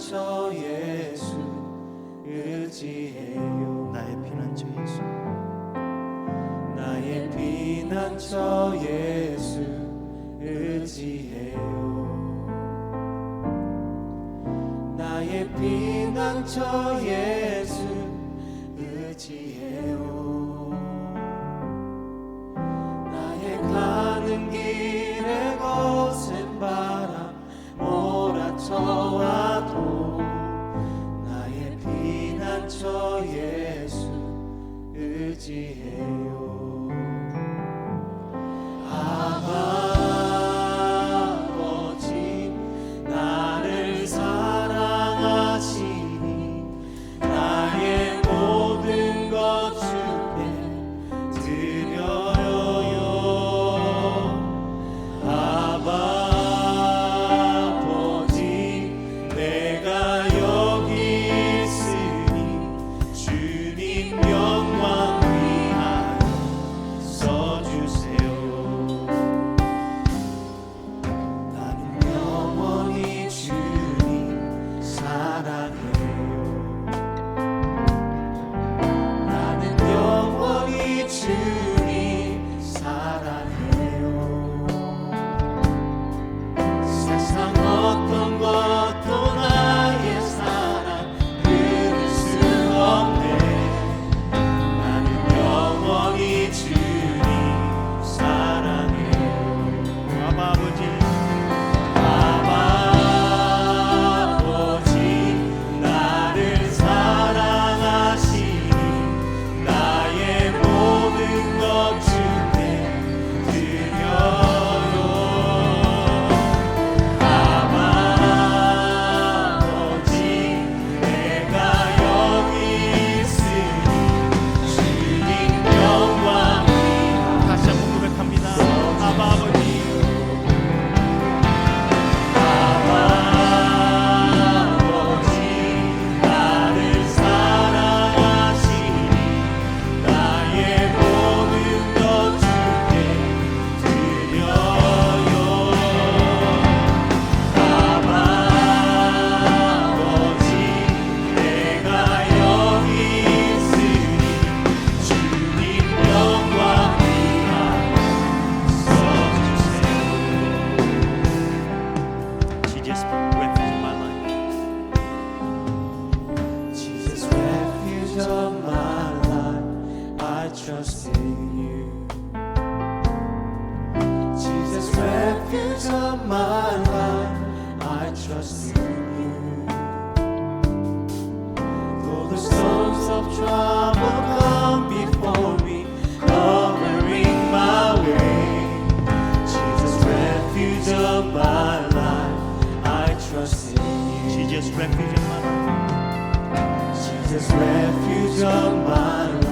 저 예수 의지해요. 나의 피난처 예수. 나의 피난처 예수 의지해요. 나의 피난처 예수 의지해요. just refuge of my life. Jesus, refuge of my life, I trust in you. Jesus, refuge of my life, I trust in you. Though the storms of trouble come before me, covering my way, Jesus, refuge of my life. Jesus, refuge of my life. Refuge of my life.